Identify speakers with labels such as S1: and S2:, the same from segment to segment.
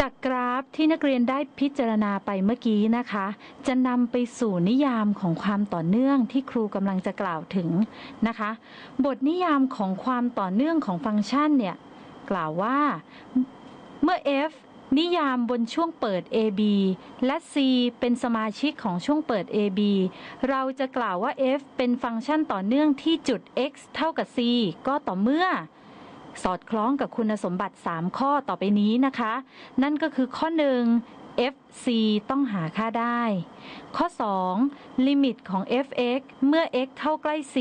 S1: จากกราฟที่นักเรียนได้พิจารณาไปเมื่อกี้นะคะ จะนำไปสู่นิยามของความต่อเนื่องที่ครูกำลังจะกล่าวถึงนะคะ บทนิยามของความต่อเนื่องของฟังก์ชันเนี่ยกล่าวว่าเมื่อ f นิยามบนช่วงเปิด AB และ c เป็นสมาชิกของช่วงเปิด AB เราจะกล่าวว่า f เป็นฟังก์ชันต่อเนื่องที่จุด x เท่ากับ c ก็ต่อเมื่อ สอดคล้องกับคุณสมบัติ 3 ข้อต่อไปนี้นะคะ นั่นก็คือข้อ 1 fc ต้องหาค่าได้ ข้อ 2 ลิมิตของ fx เมื่อ x เข้าใกล้ c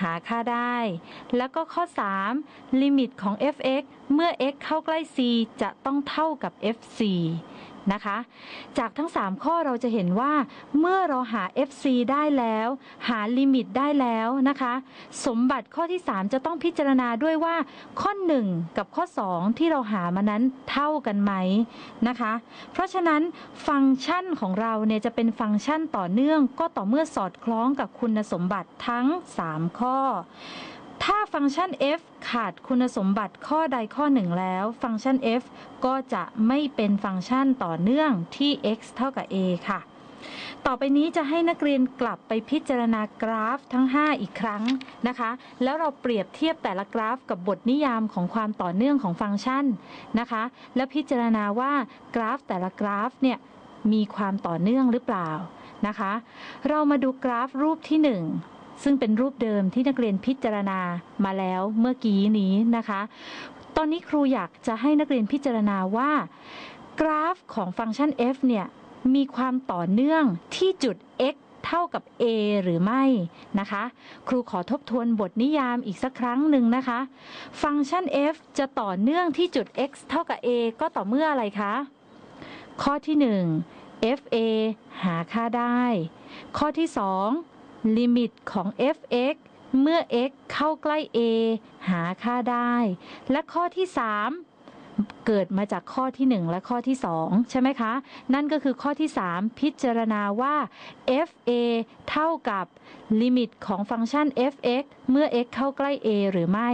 S1: หาค่าได้ แล้วก็ข้อ 3 ลิมิตของ fx เมื่อ x เข้าใกล้ c จะต้องเท่ากับ fc นะคะ จากทั้ง 3 ข้อเราจะเห็นว่าเมื่อเราหา fc ได้แล้ว หาลิมิตได้แล้วนะคะ สมบัติข้อที่ 3 จะต้องพิจารณาด้วยว่าข้อ 1 กับข้อ 2 ที่เราหามานั้นเท่ากันไหมนะคะ เพราะฉะนั้นฟังก์ชันของเราเนี่ยจะเป็นฟังก์ชันต่อเนื่อง ก็ต่อเมื่อสอดคล้องกับคุณสมบัติทั้ง 3 ข้อ ถ้าฟังก์ชัน f ขาดคุณสมบัติข้อใดข้อหนึ่งแล้ว ฟังก์ชัน f ก็จะไม่เป็นฟังก์ชันต่อเนื่องที่ x เท่ากับ a ค่ะ ต่อไปนี้จะให้นักเรียนกลับไปพิจารณากราฟทั้ง 5 อีกครั้งนะคะ แล้วเราเปรียบเทียบแต่ละกราฟกับบทนิยามของความต่อเนื่องของฟังก์ชันนะคะ และพิจารณาว่ากราฟแต่ละกราฟเนี่ยมีความต่อเนื่องหรือเปล่านะคะ เรามาดูกราฟรูปที่ 1 ซึ่งเป็นรูปเดิมที่นักเรียนพิจารณามาแล้วเมื่อกี้นี้นะคะ ตอนนี้ครูอยากจะให้นักเรียนพิจารณาว่า กราฟของฟังก์ชัน f เนี่ยมีความต่อเนื่องที่จุด x เท่ากับ a หรือไม่นะคะ ครูขอทบทวนบทนิยามอีกสักครั้งหนึ่งนะคะ ฟังก์ชัน f จะต่อเนื่องที่จุด x เท่ากับ a ก็ต่อเมื่ออะไรคะ ข้อที่ 1 fa หาค่าได้ ข้อที่ 2 ลิมิตของ fx เมื่อ x เข้าใกล้ a หาค่าได้ และข้อที่ 3 เกิดมาจากข้อที่ 1 และข้อที่ 2 ใช่ไหมคะ นั่นก็คือข้อที่ 3 พิจารณาว่า fa เท่ากับลิมิตของฟังก์ชัน fx เมื่อ x เข้าใกล้ a หรือไม่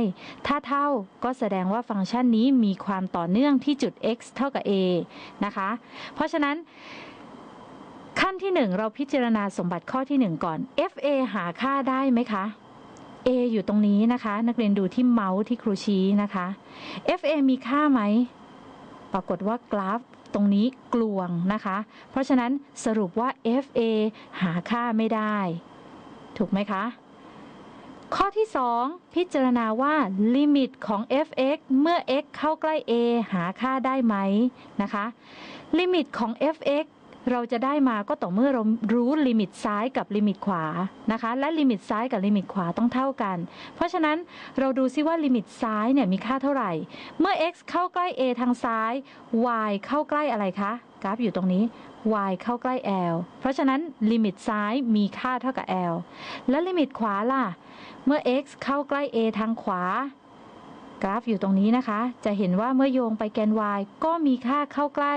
S1: ถ้าเท่าก็แสดงว่าฟังก์ชันนี้มีความต่อเนื่องที่จุด x เท่ากับ a นะคะ เพราะฉะนั้น ขั้นที่ 1 เราพิจารณาสมบัติข้อที่ 1 ก่อน fa หาค่าได้ไหมคะ a อยู่ตรงนี้นะคะ นักเรียนดูที่เมาส์ที่ครูชี้นะคะ fa มีค่าไหม ปรากฏว่ากราฟตรงนี้กลวงนะคะ เพราะฉะนั้นสรุปว่า fa หาค่าไม่ได้ ถูกไหมคะ ข้อที่ 2 พิจารณาว่าลิมิตของ fx เมื่อ x เข้าใกล้ a หาค่าได้ไหมนะคะ ลิมิตของ fx เราจะได้มาก็ต่อเมื่อเรารู้ลิมิตซ้ายกับลิมิตขวานะคะ และลิมิตซ้ายกับลิมิตขวาต้องเท่ากัน เพราะฉะนั้นเราดูซิว่าลิมิตซ้ายเนี่ยมีค่าเท่าไหร่ เมื่อ x เข้าใกล้ a ทางซ้าย y เข้าใกล้อะไรคะกราฟอยู่ตรงนี้ y เข้าใกล้ l เพราะฉะนั้นลิมิตซ้ายมีค่าเท่ากับ l และลิมิตขวาล่ะ เมื่อ x เข้าใกล้ a ทางขวา กราฟอยู่ตรงนี้นะคะ จะเห็นว่าเมื่อโยงไปแกน y ก็มีค่าเข้าใกล้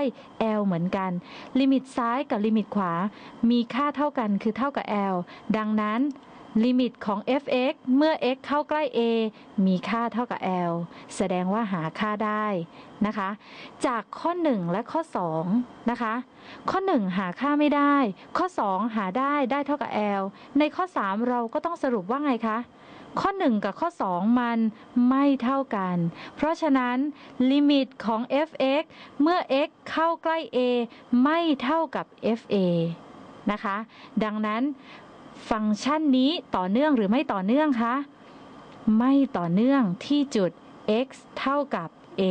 S1: l เหมือนกัน ลิมิตซ้ายกับลิมิตขวา มีค่าเท่ากันคือเท่ากับ l ดังนั้น ลิมิตของ fx เมื่อ x เข้าใกล้ a มีค่าเท่ากับ l แสดงว่าหาค่าได้นะคะ จากข้อ 1 และข้อ2นะคะ ข้อ 1 หาค่าไม่ได้ ข้อ 2 หาได้ได้เท่ากับ l ในข้อ 3 เราก็ต้องสรุปว่าไงคะ ข้อ 1 กับข้อ 2 มันไม่เท่ากัน เพราะฉะนั้น ลิมิตของ fx เมื่อ x เข้าใกล้ a ไม่เท่ากับ fa นะคะ ดังนั้น ฟังก์ชันนี้ต่อเนื่องหรือไม่ต่อเนื่องคะ ไม่ต่อเนื่องที่จุด x เท่ากับ a